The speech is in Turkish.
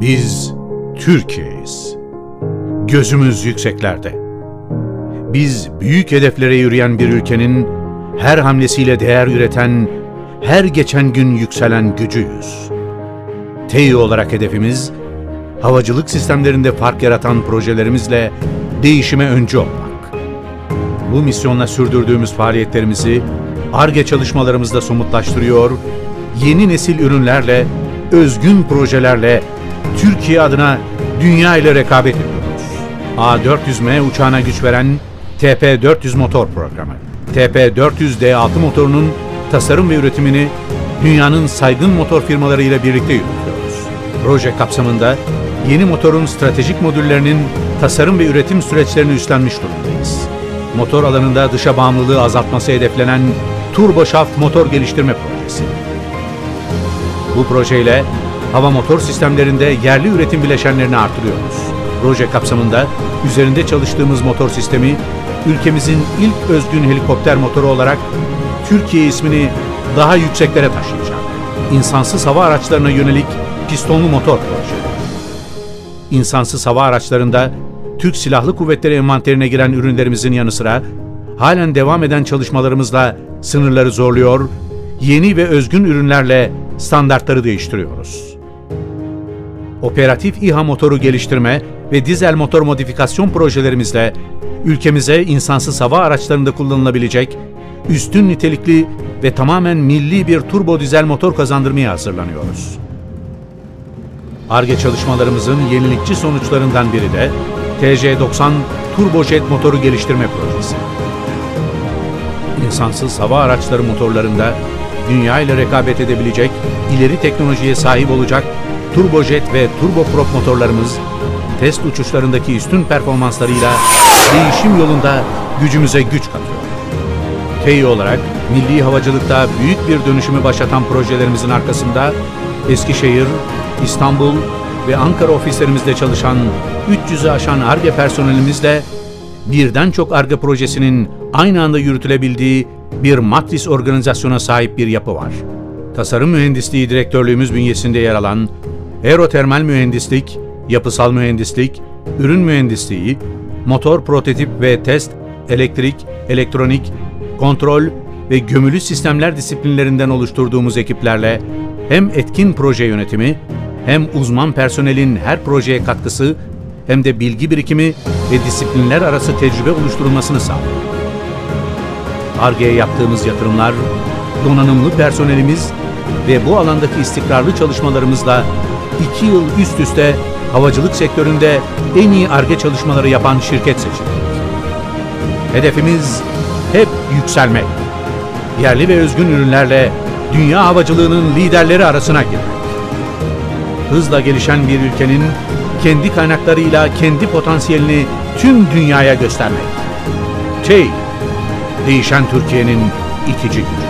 Biz Türkiye'yiz. Gözümüz yükseklerde. Biz büyük hedeflere yürüyen bir ülkenin her hamlesiyle değer üreten, her geçen gün yükselen gücüyüz. TEİ olarak hedefimiz, havacılık sistemlerinde fark yaratan projelerimizle değişime öncü olmak. Bu misyonla sürdürdüğümüz faaliyetlerimizi ARGE çalışmalarımızda somutlaştırıyor, yeni nesil ürünlerle, özgün projelerle Türkiye adına dünya ile rekabet ediyoruz. A400M uçağına güç veren TP400 motor programı. TP400D6 motorunun tasarım ve üretimini dünyanın saygın motor firmalarıyla birlikte yürütüyoruz. Proje kapsamında yeni motorun stratejik modüllerinin tasarım ve üretim süreçlerini üstlenmiş durumdayız. Motor alanında dışa bağımlılığı azaltması hedeflenen turbo şaft motor geliştirme projesi. Bu projeyle hava motor sistemlerinde yerli üretim bileşenlerini artırıyoruz. Proje kapsamında üzerinde çalıştığımız motor sistemi ülkemizin ilk özgün helikopter motoru olarak Türkiye ismini daha yükseklere taşıyacak. İnsansız hava araçlarına yönelik pistonlu motor proje. İnsansız hava araçlarında Türk Silahlı Kuvvetleri envanterine giren ürünlerimizin yanı sıra halen devam eden çalışmalarımızla sınırları zorluyor, yeni ve özgün ürünlerle standartları değiştiriyoruz. Operatif İHA motoru geliştirme ve dizel motor modifikasyon projelerimizle ülkemize insansız hava araçlarında kullanılabilecek üstün nitelikli ve tamamen milli bir turbo dizel motor kazandırmaya hazırlanıyoruz. ARGE çalışmalarımızın yenilikçi sonuçlarından biri de TC90 turbojet motoru geliştirme projesi. İnsansız hava araçları motorlarında dünya ile rekabet edebilecek ileri teknolojiye sahip olacak turbojet ve turboprop motorlarımız test uçuşlarındaki üstün performanslarıyla değişim yolunda gücümüze güç katıyor. TEİ olarak milli havacılıkta büyük bir dönüşümü başlatan projelerimizin arkasında Eskişehir, İstanbul ve Ankara ofislerimizde çalışan 300'ü aşan ARGE personelimizle birden çok ARGE projesinin aynı anda yürütülebildiği bir matris organizasyona sahip bir yapı var. Tasarım Mühendisliği Direktörlüğümüz bünyesinde yer alan aerotermal mühendislik, yapısal mühendislik, ürün mühendisliği, motor prototip ve test, elektrik, elektronik, kontrol ve gömülü sistemler disiplinlerinden oluşturduğumuz ekiplerle hem etkin proje yönetimi, hem uzman personelin her projeye katkısı, hem de bilgi birikimi ve disiplinler arası tecrübe oluşturulmasını sağlıyor. ARGE'ye yaptığımız yatırımlar, donanımlı personelimiz ve bu alandaki istikrarlı çalışmalarımızla iki yıl üst üste havacılık sektöründe en iyi ARGE çalışmaları yapan şirket seçildik. Hedefimiz hep yükselmek. Yerli ve özgün ürünlerle dünya havacılığının liderleri arasına girmek. Hızla gelişen bir ülkenin kendi kaynaklarıyla kendi potansiyelini tüm dünyaya göstermek. TEİ, değişen Türkiye'nin itici gücü.